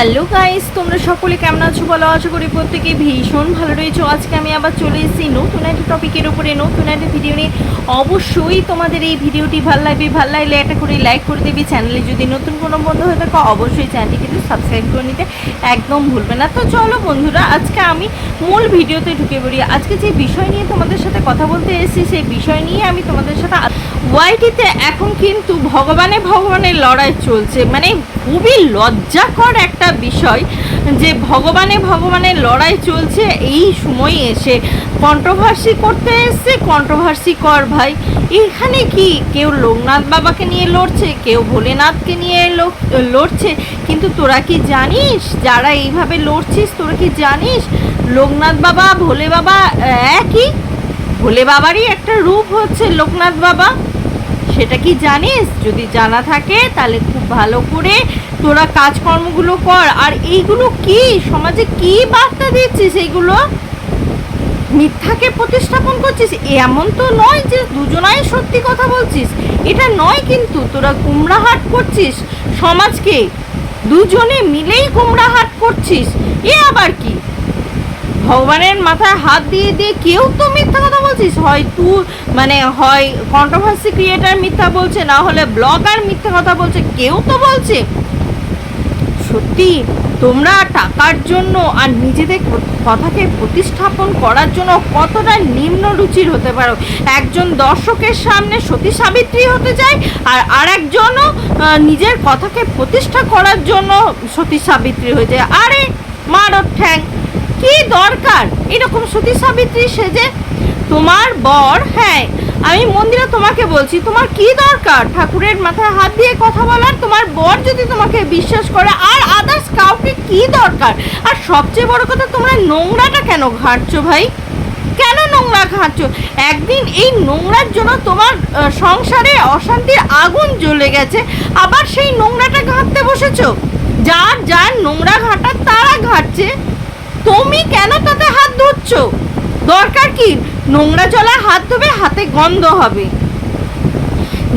Hello guys, তোমরা সকলে কেমন আছো? বলো, আশা করি প্রত্যেকে ভীষণ ভালো রয়েছো। আজকে আমি আবার চলে এসেছি নতুন একটা টপিকের উপরে, নতুন একটা ভিডিও নিয়ে। অবশ্যই তোমাদের এই ভিডিওটি ভালো লাগবে, ভালো লাগলে একটা করে লাইক করে দেবে। চ্যানেলে যদি নতুন কোনো বন্ধু হয়ে থাকো, অবশ্যই চ্যানেলটি কিন্তু সাবস্ক্রাইব করে নিতে একদম ভুলবে না। তো চলো বন্ধুরা, আজকে আমি মূল ভিডিওতে ঢুকে পড়ি। আজকে যে বিষয় নিয়ে তোমাদের সাথে কথা বলতে এসেছি, সেই বিষয় নিয়ে আমি তোমাদের সাথে ওয়াইটিতে এখন কিন্তু ভগবানে ভগবানের লড়াই চলছে। মানে খুবই লজ্জাকর একটা বিষয় যে ভগবানে ভগবানের লড়াই চলছে, এই সময় এসে কন্ট্রোভার্সি করতে এসছে, কন্ট্রোভার্সি কর ভাই। এখানে কি কেউ লোকনাথ বাবাকে নিয়ে লড়ছে, কেউ ভোলেনাথকে নিয়ে লড়ছে? কিন্তু তোরা কি জানিস, যারা এইভাবে লড়ছিস, তোরা কি জানিস, লোকনাথ বাবা, ভোলে বাবা একই? ভোলে বাবারই একটা রূপ হচ্ছে লোকনাথ বাবা। সেটা কি জানিস? যদি জানা থাকে, তাহলে খুব ভালো করে তোরা কাজকর্মগুলো কর, আর এইগুলো কি? সমাজে কি বার্তা দিচ্ছিস এইগুলো? মিথ্যাকে প্রতিস্থাপন করছিস? এমন তো নয় যে দুজনাই সত্যি কথা বলছিস। এটা নয় কিন্তু, তোরা গুমরাহাট করছিস সমাজকে। দুজনে মিলেই গুমরাহাট করছিস। এ আবার কি? ভগবানের মাথায় হাত দিয়ে দিয়ে কেউ তো মিথ্যা কথা বলছিস? হয় তুই মানে হয় কন্ট্রোভার্সি ক্রিয়েটার মিথ্যা বলছে, না হলে ব্লগার মিথ্যা কথা বলছে, কেউ তো বলছে। সত্যি? তোমরা টাকার জন্য আর নিজেদের কথাকে প্রতিস্থাপন করার জন্য কতটা নিম্ন রুচির হতে পারো? একজন দর্শকের সামনে সতী সাবিত্রী হতে চায় আর আরেকজনও আহ, নিজের কথাকে প্রতিষ্ঠা করার জন্য সতী সাবিত্রী হয়ে যায়। আরে মারো ঠ্যাং। কি দরকার? এরকম সতী সাবিত্রী সেজে? তোমার বর হ্যাঁ আমি মন্দিরে তোমাকে বলছি, তোমার কি দরকার? ঠাকুরের মাথায় হাত দিয়ে কথা বলার, তোমার বর যদি তোমাকে বিশ্বাস করে, আর আদার্স কাউকে কি দরকার? আর সবচেয়ে বড় কথা, তোমরা নোংরাটা কেন ঘাঁটছো ভাই? কেন নোংরা ঘাঁটছো? একদিন এই নোংরার জন্য তোমার সংসারে অশান্তির আগুন জ্বলে গেছে। আবার সেই নোংরাটা ঘাঁটতে বসেছো? যার যার নোংরা ঘাটার তারা ঘাটছে। তুমি কেন তাতে হাত ধুচ্ছ দরকার কি নোংরা জলে হাত ধোবে, হাতে গন্ধ হবে।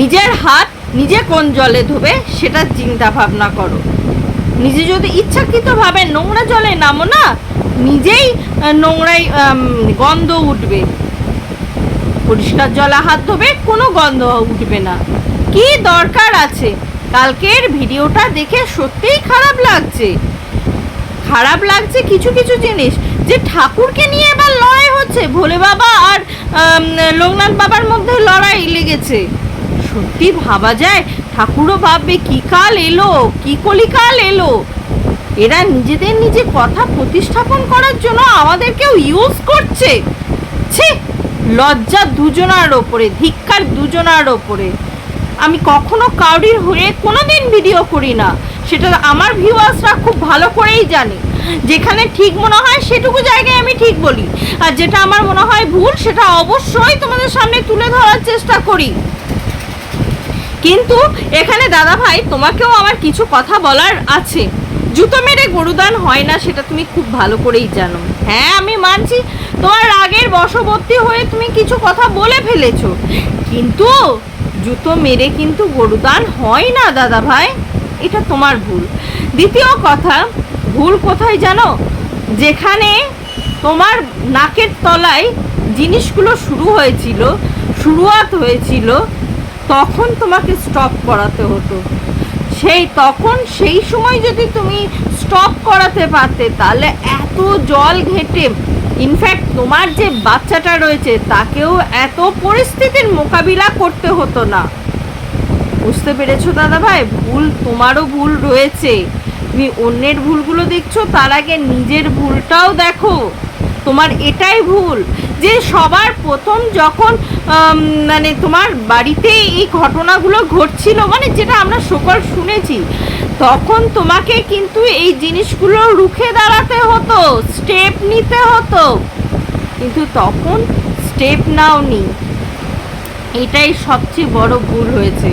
নিজের হাত নিজে কোন জলে ধোবে, সেটা চিন্তা ভাবনা করো। নিজে যদি ইচ্ছাকৃতভাবে নোংরা জলে নামো না, নিজেই নোংরাই গন্ধ উঠবে। পরিষ্কার জলে হাত ধোবে, কোনো গন্ধ উঠবে না। কি দরকার আছে? কালকের ভিডিওটা দেখে সত্যিই খারাপ লাগছে। খারাপ লাগছে কিছু কিছু জিনিস যে ঠাকুরকে নিয়ে এবার লড়াই হচ্ছে ভোলে বাবা আর লোকনাথ বাবার মধ্যে লড়াই লেগেছে। সত্যি ভাবা যায়, ঠাকুরও ভাববে, কি কাল এলো? কি কলিকাল এলো? এরা নিজেদের নিজে কথা প্রতিস্থাপন করার জন্য আমাদেরকেও ইউজ করছে। ছি, লজ্জা দুজনার ওপরে, ধিক্কার দুজনার ওপরে। আমি কখনো কাউরির হয়ে কোনোদিন ভিডিও করি না। সেটা আমার ভিউয়ার্সরা খুব ভালো করেই জানে। যেখানে ঠিক মনে হয় সেটুকু জায়গায় আমি ঠিক বলি। আর যেটা আমার মনে হয় ভুল, সেটা অবশ্যই তোমাদের সামনে তুলে ধরার চেষ্টা করি। কিন্তু এখানে দাদা ভাই তোমাকেও আমার কিছু কথা বলার আছে। জুতো মেরে গরুদান হয় না, সেটা তুমি খুব ভালো করেই জানো। হ্যাঁ আমি মানছি, তোমার রাগের বশবর্তী হয়ে তুমি কিছু কথা বলে ফেলেছ। কিন্তু জুতো মেরে কিন্তু গরুদান হয় না দাদা ভাই এটা তোমার ভুল। দ্বিতীয় কথা ভুল কোথায় জানো? যেখানে তোমার নাকের তলায় জিনিসগুলো শুরু হয়েছিল, শুরুয়াত হয়েছিল, তখন তোমাকে স্টপ করাতে হতো। সেই তখন সেই সময় যদি তুমি স্টপ করাতে পারতে, তাহলে এত জল ঘেটে ইনফ্যাক্ট তোমার যে বাচ্চাটা রয়েছে, তাকেও এত পরিস্থিতির মোকাবিলা করতে হতো না। বুঝতে পেরেছ দাদা ভাই ভুল তোমারও ভুল রয়েছে। তুমি অন্যের ভুলগুলো দেখছ, তার আগে নিজের ভুলটাও দেখো। তোমার এটাই ভুল যে সবার প্রথম যখন মানে তোমার বাড়িতে এই ঘটনাগুলো ঘটছিল মানে যেটা আমরা সকল শুনেছি, তখন তোমাকে কিন্তু এই জিনিসগুলো রুখে দাঁড়াতে হতো স্টেপ নিতে হতো। কিন্তু তখন স্টেপ নাওনি এটাই সবচেয়ে বড় ভুল হয়েছে।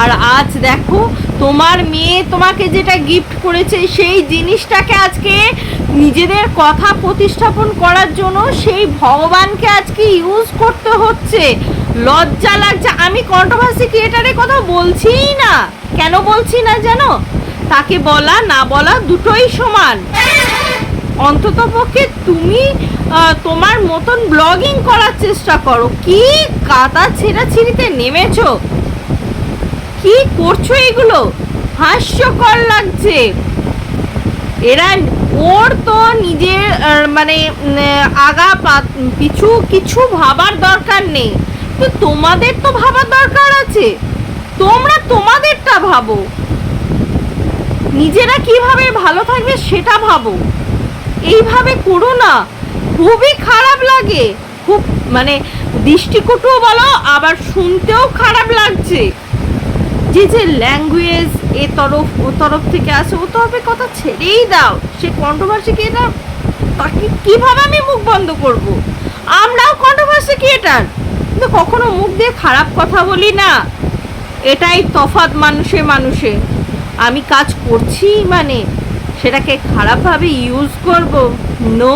আর আজ দেখো তোমার মেয়ে তোমাকে যেটা গিফট করেছে সেই জিনিসটাকে আজকে নিজেদের কথা প্রতিস্থাপন করার জন্য সেই ভগবানকে আজকে ইউজ করতে হচ্ছে। লজ্জা লাগছে। আমি কন্ট্রোভার্সি ক্রিয়েটারের কথা বলছিই না। কেন বলছি না জানো? তাকে বলা না বলা দুটোই সমান। অন্তত পক্ষে তুমি তোমার মতন ব্লগিং করার চেষ্টা করো। কি কাদা ছেঁড়াছিড়িতে নেমেছো? কি করছ এগুলো? হাস্যকর লাগছে। এরা ওর তো নিজের মানে আগা পিছু কিছু ভাবার দরকার নেই। তো তোমাদের তো ভাবার দরকার আছে। তোমরা তোমাদেরটা ভাবো। নিজেরা কীভাবে ভালো থাকবে সেটা ভাবো। এইভাবে করো না। খুবই খারাপ লাগে। খুব মানে দৃষ্টিকটুও বলো, আবার শুনতেও খারাপ লাগছে। যে যে ল্যাঙ্গুয়েজ এ তরফ, ও তরফ থেকে আসে, ও তরফের কথা ছেড়েই দাও। সে কন্ট্রোভার্সি ক্রিয়েটার তাকে কীভাবে আমি মুখ বন্ধ করব? আমরাও কন্ট্রোভার্সি ক্রিয়েটার কিন্তু কখনো মুখ দিয়ে খারাপ কথা বলি না। এটাই তফাৎ মানুষে মানুষে। আমি কাজ করছি মানে সেটাকে খারাপভাবে ইউজ করব? নো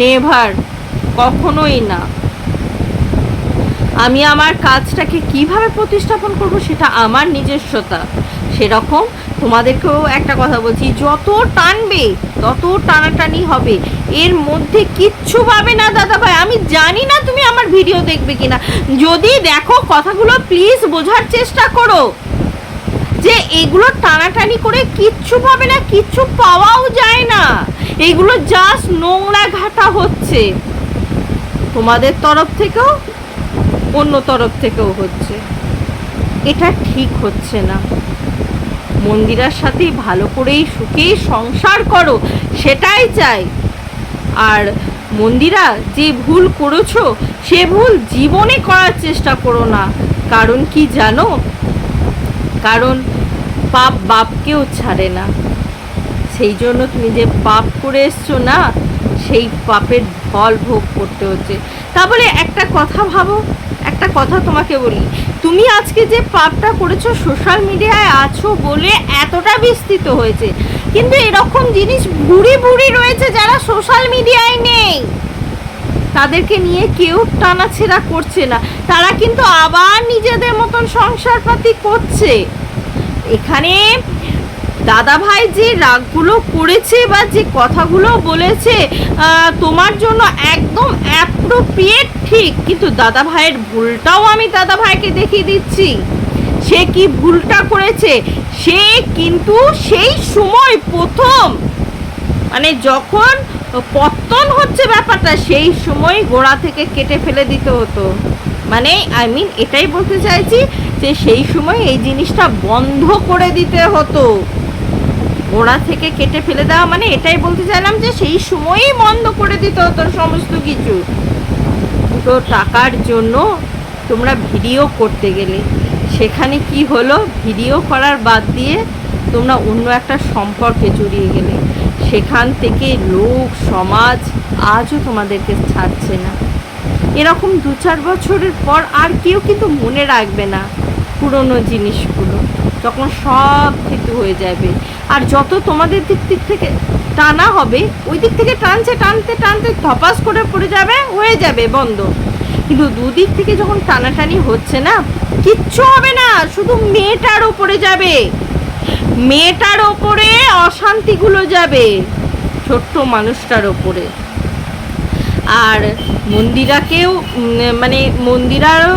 নেভার কখনোই না। আমি আমার কাজটাকে কীভাবে প্রতিস্থাপন করব সেটা আমার নিজস্বতা। সেরকম তোমাদেরকেও একটা কথা বলছি, যত টানবে, তত টানাটানি হবে। এর মধ্যে কিচ্ছু পাবে না দাদা ভাই আমি জানি না তুমি আমার ভিডিও দেখবে কিনা। যদি দেখো কথাগুলো প্লিজ বোঝার চেষ্টা করো যে এগুলো টানাটানি করে কিচ্ছু পাবে না, কিচ্ছু পাওয়াও যায় না। এগুলো জাস্ট নোংরা ঘাটা হচ্ছে। তোমাদের তরফ থেকেও অন্য তরফ থেকেও হচ্ছে। এটা ঠিক হচ্ছে না। মন্দিরার সাথে ভালো করেই সুখেই সংসার করো, সেটাই চাই। আর মন্দিরা যে ভুল করেছ, সে ভুল জীবনে করার চেষ্টা করো না। কারণ কি জানো? কারণ পাপ বাপকেও ছাড়ে না। সেই জন্য তুমি যে পাপ করে এসছো না, সেই পাপের ফল ভোগ করতে হচ্ছে। তা বলে একটা কথা ভাবো একটা কথা তোমাকে বলি। তুমি আজকে যে পাপটা করেছ সোশ্যাল মিডিয়ায় আছো বলে এতটা বিস্তৃত হয়েছে। কিন্তু এরকম জিনিস বুড়ি বুড়ি রয়েছে যারা সোশ্যাল মিডিয়ায় নেই। তাদেরকে নিয়ে কেউ টানাছেড়া করছে না। তারা কিন্তু আবার নিজেদের মতন সংসারপাতি করছে। এখানে দাদা ভাই যে রাগগুলো করেছে বা যে কথাগুলো বলেছে তোমার জন্য একদম অ্যাপ্রোপ্রিয়েট ঠিক, কিন্তু দাদা ভাইয়ের ভুলটাও আমি দাদা ভাইকে দেখিয়ে দিচ্ছি। সে কি ভুলটা করেছে? সে কিন্তু সেই সময় প্রথম মানে যখন পত্তন হচ্ছে ব্যাপারটা, সেই সময় গোড়া থেকে কেটে ফেলে দিতে হতো। মানে আই মিন এটাই বলতে চাইছি যে সেই সময় এই জিনিসটা বন্ধ করে দিতে হতো। গোড়া থেকে কেটে ফেলে দেওয়া মানে এটাই বলতে চাইলাম যে সেই সময়ই বন্ধ করে দিত হতো সমস্ত কিছু। তো টাকার জন্য তোমরা ভিডিও করতে গেলে। সেখানে কি হলো? ভিডিও করার বাদ দিয়ে তোমরা অন্য একটা সম্পর্কে জড়িয়ে গেলে। সেখান থেকে লোক, সমাজ আজও তোমাদেরকে ছাড়ছে না। এরকম দু চার বছরের পর আর কেউ কিন্তু মনে রাখবে না পুরনো জিনিসগুলো। তখন সব কিছু হয়ে যাবে। আর যত তোমাদের দিক দিক থেকে টানা হবে, ওই দিক থেকে টানছে, টানতে টানতে ধপাস করে পড়ে যাবে, হয়ে যাবে বন্ধ। কিন্তু দুদিক থেকে যখন টানাটানি হচ্ছে না, কিচ্ছু হবে না, শুধু মেয়েটার ওপরে যাবে। মেয়েটার ওপরে অশান্তিগুলো যাবে, ছোট্ট মানুষটার ওপরে। আর মন্দিরাকেও মানে মন্দিরারও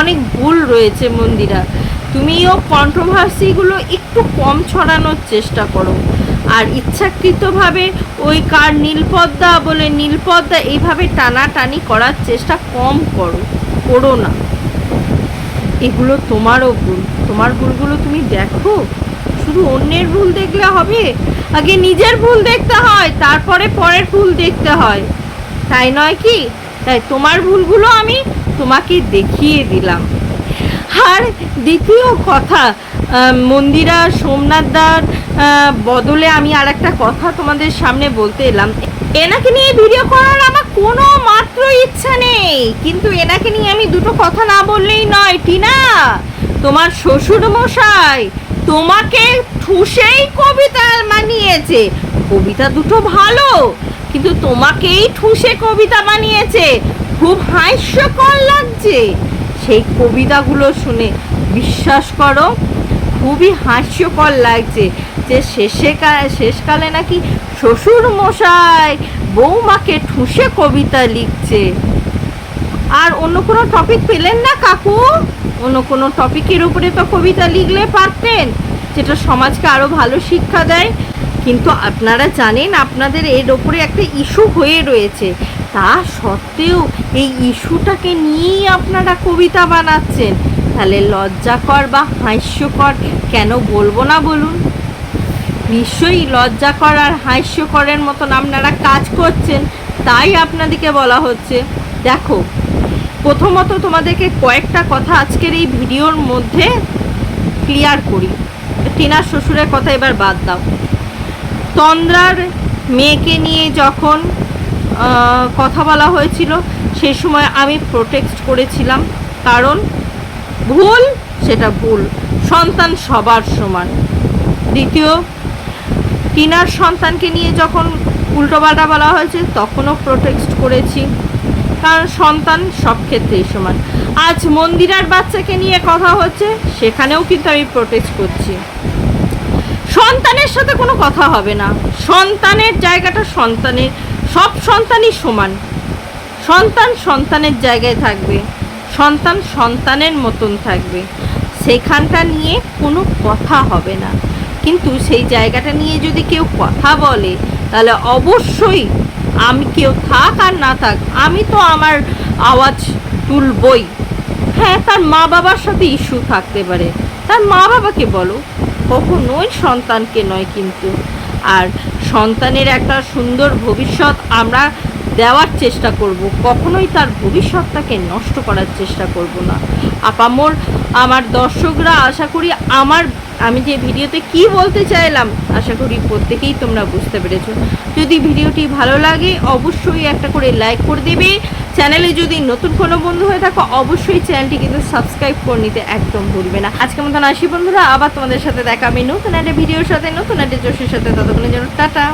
অনেক ভুল রয়েছে মন্দিরা। তুমিও কন্ট্রোভার্সিগুলো একটু কম ছড়ানোর চেষ্টা করো। আর ইচ্ছাকৃতভাবে ওই কার নীলপদ্মা বলে নীলপদ্মা এইভাবে টানাটানি করার চেষ্টা কম করো করো না। এগুলো তোমারও ভুল। তোমার ভুলগুলো তুমি দেখো। শুধু অন্যের ভুল দেখলে হবে। আগে নিজের ভুল দেখতে হয়, তারপরে পরের ভুল দেখতে হয়। তাই নয় কি? তাই তোমার ভুলগুলো আমি তোমাকে দেখিয়ে দিলাম। আর দ্বিতীয় কথা মন্দিরা সোমনাথদার বদলে আমি আর একটা কথা তোমাদের সামনে বলতে এলাম। এনাকে নিয়ে ভিডিও করার আমার কোনো মাত্র ইচ্ছা নেই। কিন্তু এনাকে নিয়ে আমি দুটো কথা না বললেই নয়, টিনা। তোমার শ্বশুর মশাই তোমাকে ঠুসেই কবিতা বানিয়েছে কবিতা দুটো ভালো, কিন্তু তোমাকেই ঠুসে কবিতা বানিয়েছে খুব হাস্যকর লাগছে। সেই কবিতাগুলো শুনে বিশ্বাস করো, খুবই হাস্যকর লাগছে যে শেষে শেষকালে নাকি শ্বশুর মশাই বৌমাকে ঠুসে কবিতা লিখছে। আর অন্য কোনো টপিক পেলেন না কাকু? অন্য কোনো টপিকের উপরে তো কবিতা লিখলে পারতেন, যেটা সমাজকে আরও ভালো শিক্ষা দেয়। কিন্তু আপনারা জানেন, আপনাদের এর ওপরে একটা ইস্যু হয়ে রয়েছে। তা সত্ত্বেও এই ইস্যুটাকে নিয়েই আপনারা কবিতা বানাচ্ছেন। তাহলে লজ্জাকর বা হাস্যকর কেন বলব না বলুন? নিশ্চয়ই লজ্জাকর আর হাস্যকরের মতন আপনারা কাজ করছেন, তাই আপনাদেরকে বলা হচ্ছে। দেখো, প্রথমত তোমাদেরকে কয়েকটা কথা আজকের এই ভিডিওর মধ্যে ক্লিয়ার করি। টিনার শ্বশুরের কথা এবার বাদ দাও। তন্দ্রার মেয়েকে নিয়ে যখন কথা বলা হয়েছিল সেই সময় আমি প্রোটেক্ট করেছিলাম। কারণ ভুল, সেটা ভুল। সন্তান সবার সমান। দ্বিতীয় টিনার সন্তানকে নিয়ে যখন উল্টোপাল্টা বলা হয়েছে, তখনও প্রোটেক্ট করেছি। কারণ সন্তান সব ক্ষেত্রেই সমান। আজ মন্দিরার বাচ্চাকে নিয়ে কথা হচ্ছে, সেখানেও কিন্তু আমি প্রোটেক্ট করছি। সন্তানের সাথে কোনো কথা হবে না। সন্তানের জায়গাটা সন্তানের। সব সন্তানই সমান। সন্তান সন্তানের জায়গায় থাকবে, সন্তান সন্তানের মতন থাকবে। সেখানটা নিয়ে কোনো কথা হবে না। কিন্তু সেই জায়গাটা নিয়ে যদি কেউ কথা বলে, তাহলে অবশ্যই আমি কেউ থাক আর না থাক, আমি তো আমার আওয়াজ তুলবই। হ্যাঁ তার মা বাবার সাথে ইস্যু থাকতে পারে। তার মা বাবাকে বলো, কখনোই সন্তানকে নয় কিন্তু। আর সন্তানের একটা সুন্দর ভবিষ্যৎ আমরা দেওয়ার চেষ্টা করব। কখনোই তার ভবিষ্যৎটাকে নষ্ট করার চেষ্টা করব না। আপামোর, আমার দর্শকরা আশা করি আমার আমি যে ভিডিওতে কি বলতে চাইলাম, আশা করি প্রত্যেকেই তোমরা বুঝতে পেরেছ। যদি ভিডিওটি ভালো লাগে, অবশ্যই একটা করে লাইক করে দেবে। চ্যানেলে যদি নতুন কোনো বন্ধু হয়ে থাকো, অবশ্যই চ্যানেলটি কিন্তু সাবস্ক্রাইব করে নিতে একদম ভুলবে না। আজকে মতন আসি বন্ধুরা, আবার তোমাদের সাথে দেখা নতুন একটা ভিডিওর সাথে, নতুন একটা জোশের সাথে। ততক্ষণের জন্য টাটা।